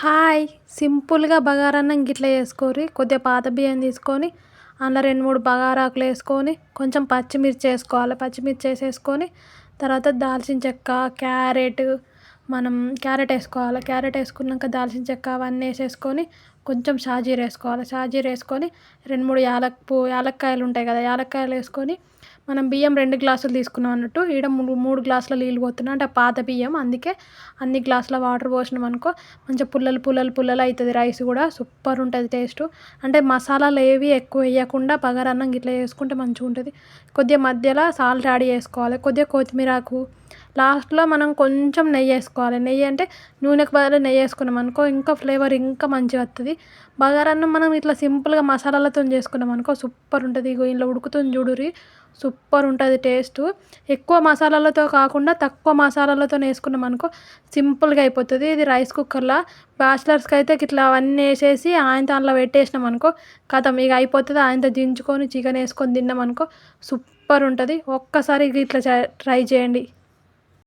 Hi సింపుల్గా బగారన్నం గిట్ల వేసుకోరి కొద్దిగా పాత బియ్యం తీసుకొని అందులో రెండు మూడు బగారాకులు వేసుకొని కొంచెం పచ్చిమిర్చి వేసుకోవాలి. పచ్చిమిర్చి వేసేసుకొని తర్వాత దాల్చిన చెక్క క్యారెట్ మనం క్యారెట్ వేసుకోవాలి. క్యారెట్ వేసుకున్నాక దాల్చిన చెక్క అవన్నీ వేసేసుకొని కొంచెం షాజీర్ వేసుకోవాలి. షాజీర్ వేసుకొని రెండు మూడు యాలక్ పూ యాలక్కాయలు ఉంటాయి కదా యాలక్కాయలు వేసుకొని మనం బియ్యం రెండు గ్లాసులు తీసుకున్నాం అన్నట్టు. ఈడ మూడు మూడు గ్లాసుల నీళ్ళు పోతున్నాం. అంటే పాత బియ్యం. అందుకే అన్ని గ్లాసుల వాటర్ పోసినాం అనుకో మంచిగా పుల్లలు పుల్లలు పుల్లలు అవుతుంది రైస్ కూడా. సూపర్ ఉంటుంది టేస్ట్. అంటే మసాలాలు ఏవి ఎక్కువ వేయకుండా బగారన్నం గిట్ల చేసుకుంటే మంచిగా ఉంటుంది. కొద్దిగా మధ్యలో సాల్ట్ యాడ్ చేసుకోవాలి. కొద్దిగా కొత్తిమీర ఆకు. లాస్ట్లో మనం కొంచెం నెయ్యి వేసుకోవాలి. నెయ్యి అంటే నూనెకు బదులు నెయ్యి వేసుకున్నాం అనుకో ఇంకా ఫ్లేవర్ ఇంకా మంచిగా వస్తుంది బగారన్నం మనం ఇట్లా సింపుల్గా మసాలాలతో చేసుకున్నాం అనుకో సూపర్ ఉంటుంది. ఇగో ఇంట్లో ఉడుకుతుంది చూడురి సూపర్ సూపర్ ఉంటుంది టేస్ట్. ఎక్కువ మసాలాలతో కాకుండా తక్కువ మసాలాలతో వేసుకున్నాం అనుకో సింపుల్గా అయిపోతుంది. ఇది రైస్ కుక్కర్లో. బ్యాచిలర్స్కి అయితే ఇట్లా అవన్నీ వేసేసి ఆయన దాంట్లో పెట్టేసినాం అనుకో కథం. ఇక అయిపోతుంది ఆయనతో దించుకొని చికెన్ వేసుకొని తిన్నాం అనుకో సూపర్ ఉంటుంది. ఒక్కసారి ఇట్లా ట్రై చేయండి.